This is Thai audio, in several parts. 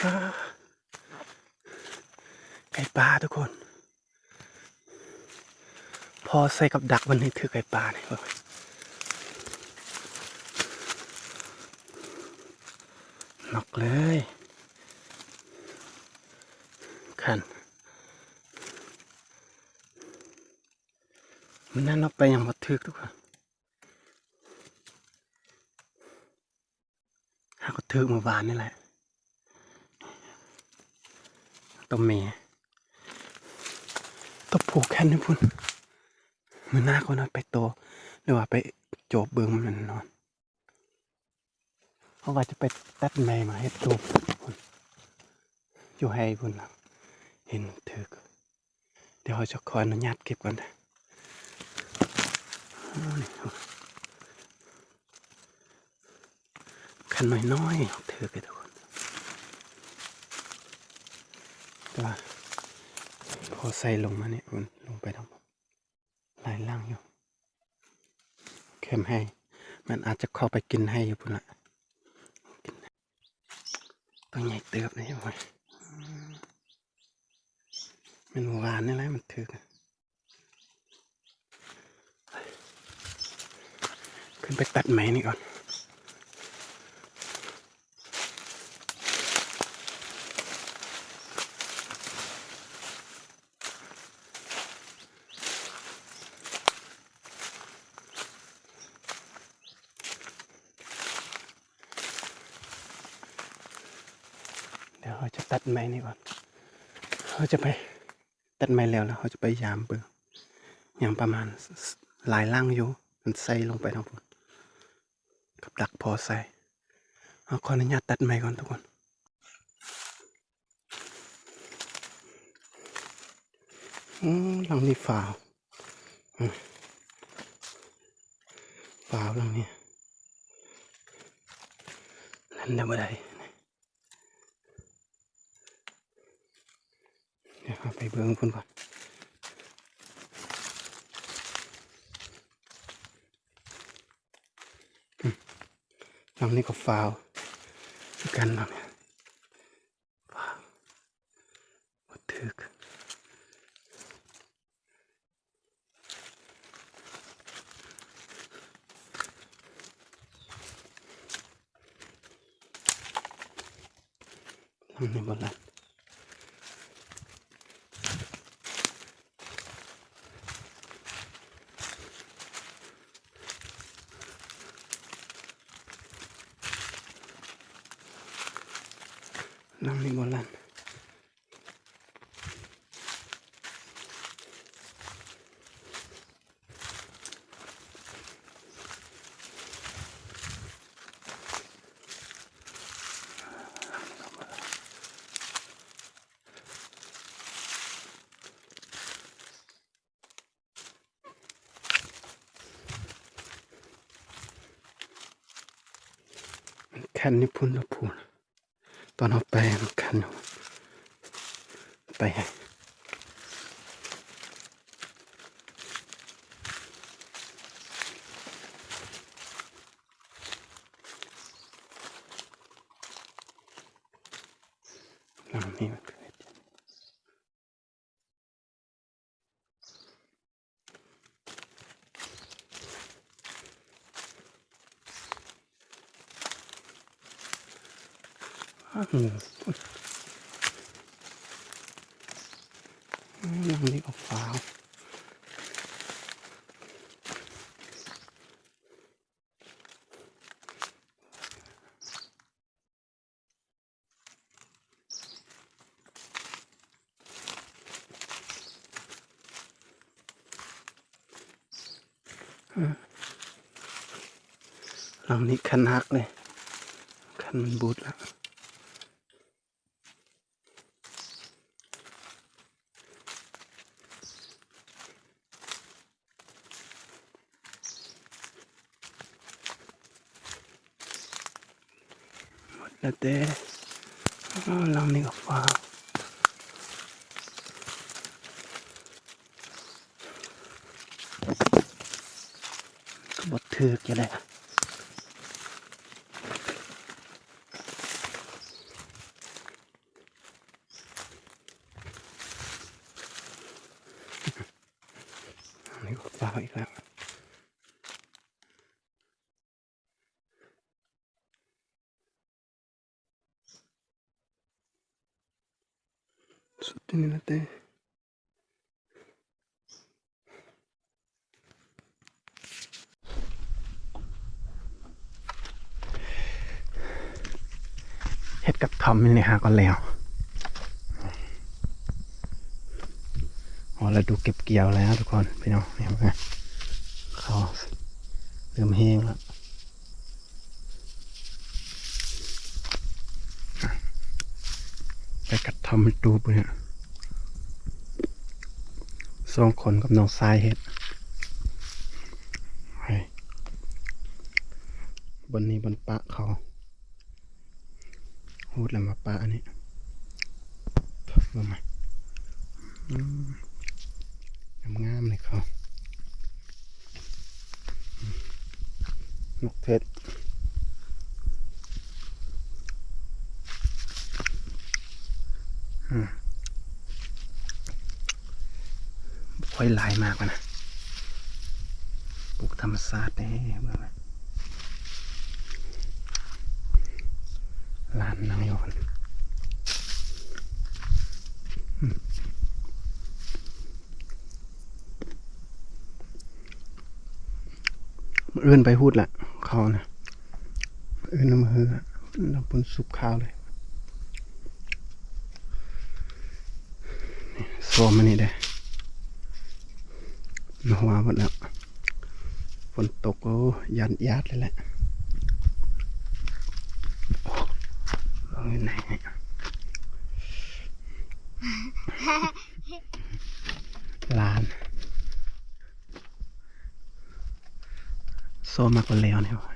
ไก่ปลาทุกคน พอใส่กับดักวันนี้ถือไก่ปลาเนี่ยเว้ยนอกเลยขันมันนั่นเอาไปอย่างมาทึกทุกคนหาก็ทึกเมื่อวานนี่แหละ ตัวเมีตัวผูกแค่นี้พุ่นมันน่าก็นอนไปโตหรือว่าไปโจบเบิงมันนอนเพราว่าจะไปตัดไม้มาให้ตัวพุ่นอยู่ให้พุ่นเห็นถึกเดี๋ยวเราจะขออนุญาตเก็บก่อนนะอ้าวนี่เอาคันน้อยๆถือไปทุ กคนแต่ว่าพอใส่ลงมาเนี่ยมันลงไปทั้งหมดลายล่างอยู่เข็มให้ มันอาจจะเข้าไปกินให้อยู่พุ่นละต้องใหญ่เติบเลยโอ้ยมันหวานนี่แหละมันถึกขึ้นไปตัดไม้นี่ก่อน เดี๋ยวเรา จะตัดไม้นี่ก่อนเราจะไปตัดไม้แล้วแล้วเราจะไปยามเบิ่งอย่างประมาณหลายล่างอยู่มันใส่ลงไปทั้งหมดกับดักพอใส่เอาขออนุญาตตัดไม้ก่อนทุกคนอืมหลังนี้ฝาวฝาวหลังนี้นั่นได้บ่ได้ เดี๋ยวเอา ไปเบิ้งพุ่นก่อนลำนี้ก็ฟาวคือกันลำเนี่ยฟาวบ่ถึกลำนี้บ่ลัด น้ำนี่บลัน คันนี่พุ่นละพูนตอนเอาไปมันคันอยู่ไปให้ลำนี้มัน เกิดอ้าวอืมลำนี้ก็ฟ้าวลำนี้คันหักเลยคันมันบูดแล้ว แล้วแต่หลังนี่ก็ฟ้าก็บดถือกอยู่เลยนี่ก็ฟ้าอีกแล้ว สุดที่นี่นะเต้เห็ดกับทอมนี่ฮะก็แล้วอ๋อเราดูเก็บเกี่ยวแล้วทุกคนพี่น้องเห็นไหมเขาเริ่มแห้งแล้วไปกัดทำมันดูไปเนี่ย สองคนกับน้องทรายเห็ดไปบนนี้บนปะเขาพูดแล้วมาปะอันนี้ลงมาอืมงามเลยเขานกเพชรอืม ค่อยลายมากนะปลูกธรรมศาสตร์แน่เมื่อลานนางยอนเอื้อนไปพูดแหละเขานะเอื้อนน้ำเฮือน้ำปนสุกข้าวเลยโซมมันนี่ได้ นหัวหมดแล้วฝนตกโอ้ยันยาดเลยแหละโอ้ลองอยู่ไหนลาน โซมากกว่าแล้วเนี่ยว่ะ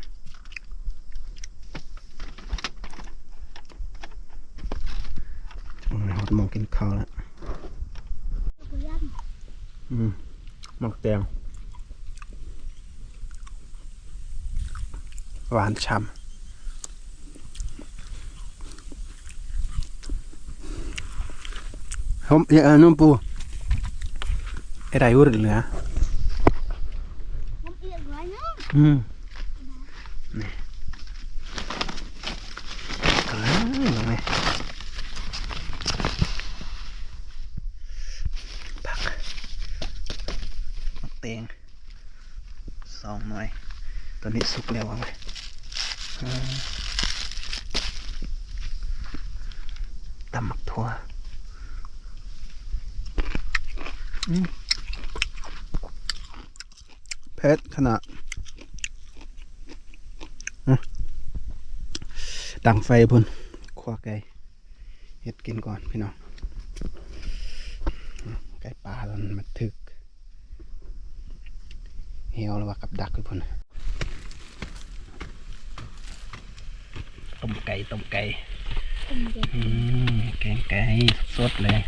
จังเลยฮอดหมองกินข้าวแล้วอืมห มักแตงหวานฉ่ำผมอย่าเอานุ่มปูไอ้ไรวุ้เหลือน้ำเอียงไว้นะอืมนี่กลางลงเลยผักมักเตงสองหน่อย ตัวนี้สุกแล้วเอาไว้อืมตำหมักทั่วเผ็ดขนาดดังไฟพุ่นคว้าไก่เห็ดกินก่อนพี่น้องไก่ปลาตอนมันถึกเหี่ยวแล้วว่ากับดักพุ่น ต้มไก่ต้มไก่ผมจะอืมแกงไก่สดๆเลย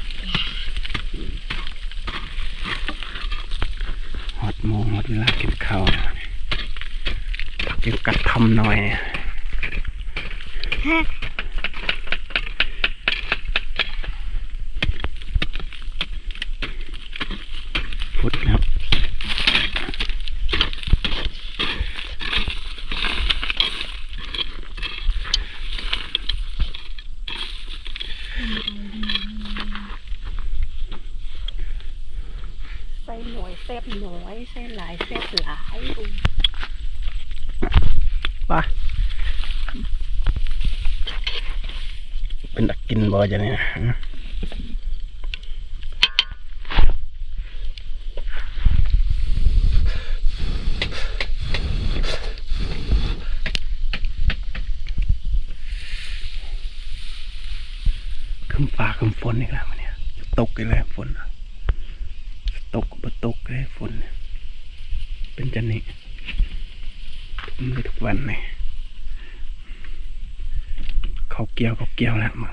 หอดโมงหอดเวลากินข้าวแล้วเก็บกัดทำหน่อย พุดแล้ว ใส่หน่อยแซ่บหน่อยใส่หลายแซ่บหลายอุ้ยไปเป็นดักกินบอจะเนี่ย ฟ้าคำฝนอีกแล้วมันเนี่ยตกอีกแล้วฝนตกบ่ตกเลยฝนเนี่ยเป็นจันนี่ทุกมื้อทุกวันเลยเขาเกี่ยวเขาเกี่ยวแล้วมึง